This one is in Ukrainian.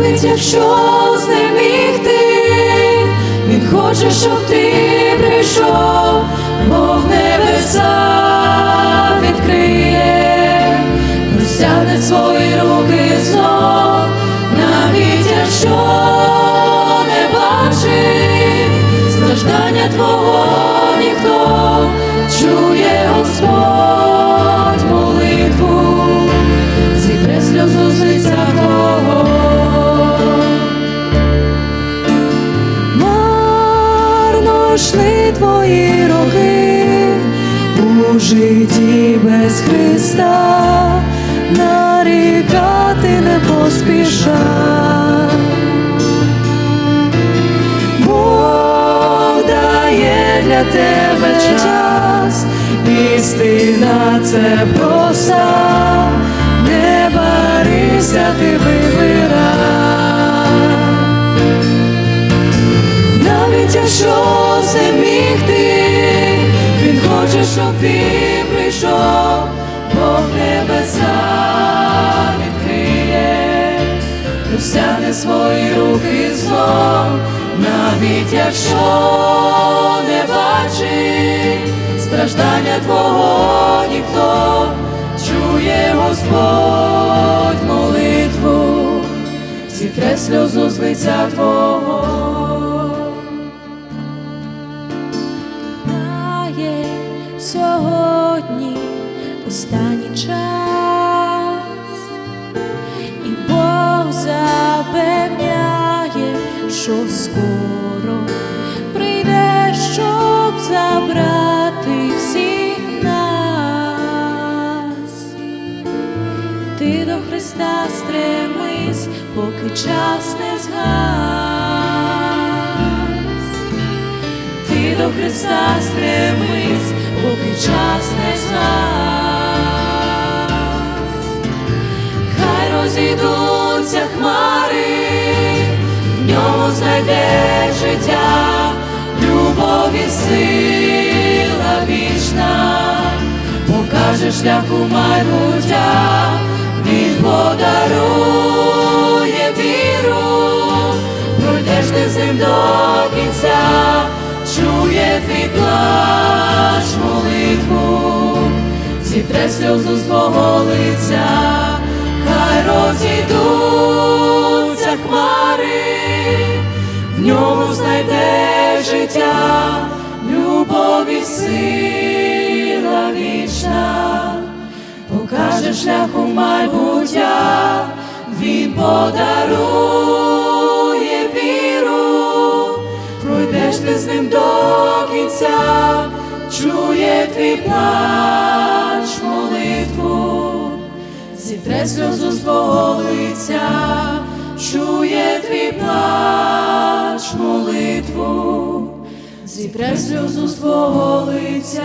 Навіть якщо з ним міг ти, він хоче, щоб ти прийшов, у житті без Христа, нарікати не поспішай. Бог дає для тебе час, істина це проста, не барися, ти вибирай. Навіть якщо це щоб ти прийшов, Бог небеса відкриє, розтягне свої руки знов, навіть якщо не бачить страждання твого ніхто чує Господь молитву, зітре сльозу з лиця твого. Сьогодні останній час, і Бог запевняє, що скоро прийде, щоб забрати всіх нас. Ти до Христа стремись, поки час не згас. Ти до Христа стремись, поки час не згас. Хай розійдуться хмари, в ньому знайдеш життя, любові сила вічна, покаже шлях у майбуття, він подарує віру, пройдеш ти з ним до зітре сльозу з твого лиця, хай розійдуться хмари, в ньому знайде життя, любові сила вічна, покаже шлях у майбуття, він подарує віру, пройдеш ти з ним до кінця, чує твій плач, тре сльозу свого лиця, чує твій плач молитву, зітре сльозу свого лиця.